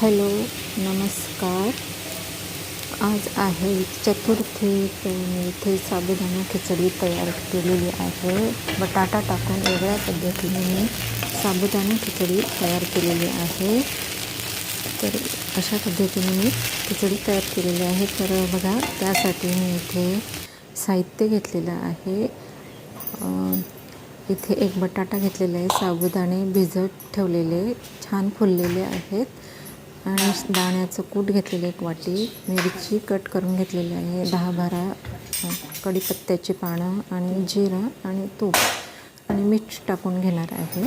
Hello नमस्कार. आज आहे चतुर्थी तर मी इथे साबुदाणा खिचडी तयार केलेली आहे. बटाटा टाकून वेगळ्या पद्धतीने मी साबुदाणा खिचडी तयार केलेली आहे. तर अशा पद्धतीने मी खिचडी तयार केलेली आहे. तर बघा त्यासाठी मी इथे साहित्य घेतलेलं आहे. इथे एक बटाटा घेतलेला आहे. साबुदाणे भिजत ठेवलेले छान फुललेले आहेत. आणि दाण्याचं कूट घेतलेलं एक वाटी मिरची कट करून घेतलेली आहे दहा बारा कढीपत्त्याची पानं आणि जिरा आणि तूप. आणि मीठ टाकून घेणार आहे.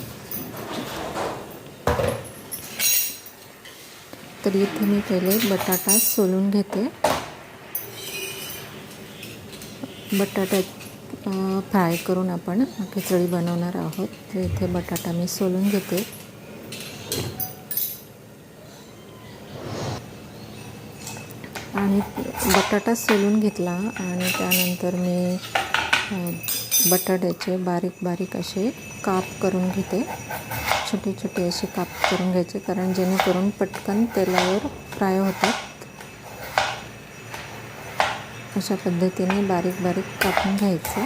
तर इथे मी पहिले बटाटा सोलून घेते. बटाटा फ्राय करून आपण खिचडी बनवणार आहोत. तर इथे बटाटा मी सोलून घेते. आणि बटाटा सोलून घेतला आणि त्यानंतर मी बटाट्याचे बारीक बारीक असे काप करून घेते. छोटे छोटे असे काप करून घ्यायचे कारण जेणेकरून पटकन तेलावर फ्राय होतात. अशा पद्धतीने बारीक बारीक कापून घ्यायचं.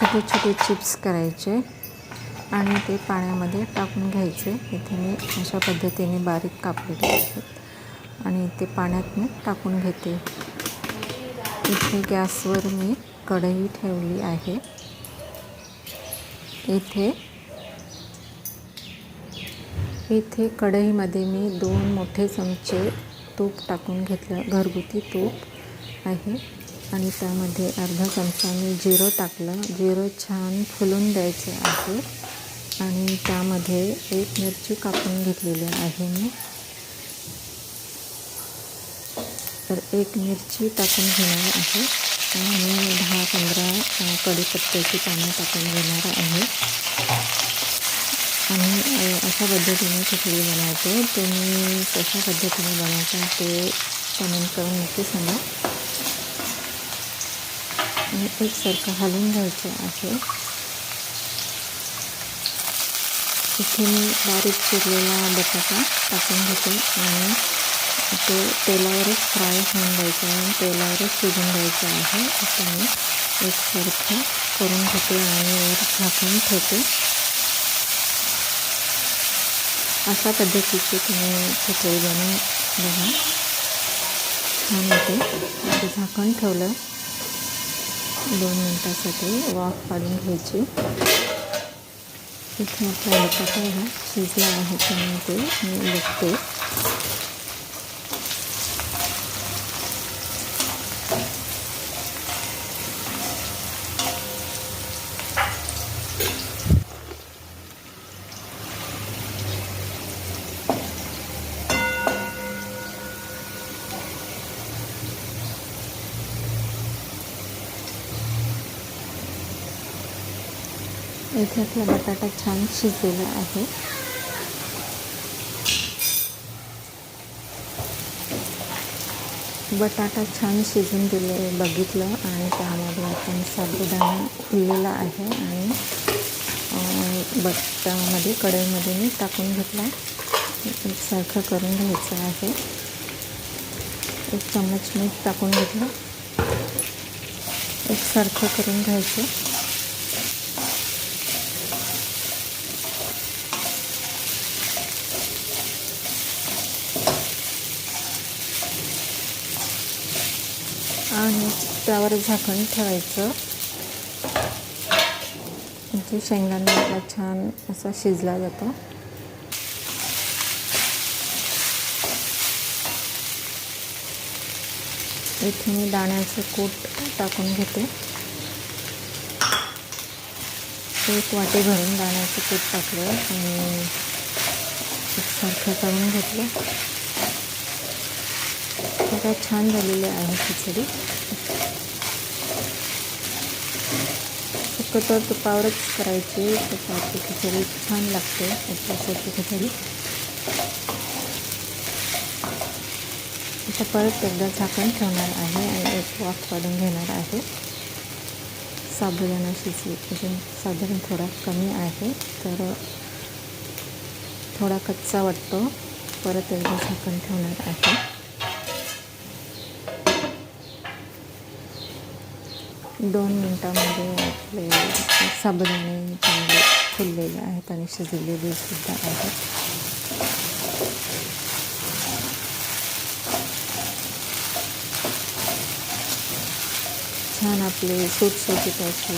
छोटे छोटे चिप्स करायचे आणि ते पाण्यामध्ये टाकून घ्यायचे. इथे मी अशा पद्धतीने बारीक कापलेले आहेत. आणि ते पाण्यात मी टाकून घेते. इथे गॅसवर मी कढई ठेवली आहे. इथे इथे कढईमध्ये मी दोन मोठे चमचे तूप टाकून घेतलं. घरगुती तूप आहे. आणि त्यामध्ये अर्धा चमचा मी जिरं टाकलं. जिरं छान फुलून द्यायचं आहे. आणि त्यामध्ये एक मिरची कापून घेतलेली आहे मी. तर एक मिरची टाकून घेणार आहे. आणि दहा पंधरा कडीपत्त्याची पानं टाकून घेणार आहे. आणि अशा पद्धतीने खिचडी बनवते. तुम्ही कशा पद्धतीने बनवता ते कमेंट करून नक्की सांगा. आणि एकसारखं हलवून घ्यायचं आहे. इथे मी बारीक चिरलेला बटाटा टाकून घेते आणि ते तेलावरच फ्राय होऊन द्यायचं आहे आणि तेलावरच शिजून द्यायचं आहे. असं मी एकसारखं करून घेते आणि वर झाकून ठेवते. अशा पद्धतीची तुम्ही खिचडी बनवून बघा. छान होते. झाकण ठेवलं. दोन मिनटासाठी वाफ काढून घ्यायची. इथे आपला बटाटा हा शिजला आहे त्यामुळे ते मी बघते. इथे आपला बटाटा छान शिजलेला आहे. बटाटा छान शिजून दिले बघितलं. आणि त्यामध्ये आपण साबुदाणा फुललेला आहे आणि अं, बटामध्ये कढईमध्ये मी टाकून घेतला. एकसारखं करून घ्यायचं आहे. एक चम्मच मीठ टाकून घेतलं. एकसारखं करून घ्यायचं. आणि त्यावर झाकण ठेवायचं. म्हणजे शेंगांना आपला छान असा शिजला जातो. इथे मी दाण्याचं कूट टाकून घेते. एक वाटी भरून दाण्याचं कूट टाकलं आणि एकसारखं करून घेतलं. आता छान झालेली आहे खिचडी. शक्यतो तुपावरच करायची तुपाची खिचडी छान लागते उपवासाची खिचडी. आता परत एकदा झाकण ठेवणार आहे आणि एक वाफ काढून घेणार आहे. साबुदाणा शिजली अजून साधारण थोडा कमी आहे तर थोडा कच्चा वाटतो. परत एकदा झाकण ठेवणार आहे. दोन मिनटामध्ये आपले साबुदाणे चांगले फुललेले आहेत आणि शिजलेले सुद्धा आहेत. छान आपले सुटसुटीत अशी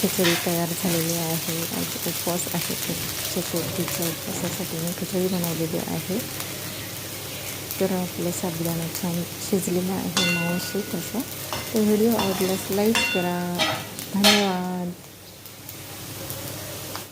खिचडी तयार झालेली आहे. उपवास आहे. चतुर्थीच्या उपवासासाठी मी खिचडी बनवलेली आहे. तर आपलं साबुदाणा छान शिजलेला आहे मावशी तसं. तर व्हिडिओ आवडल्यास लाईक करा. धन्यवाद.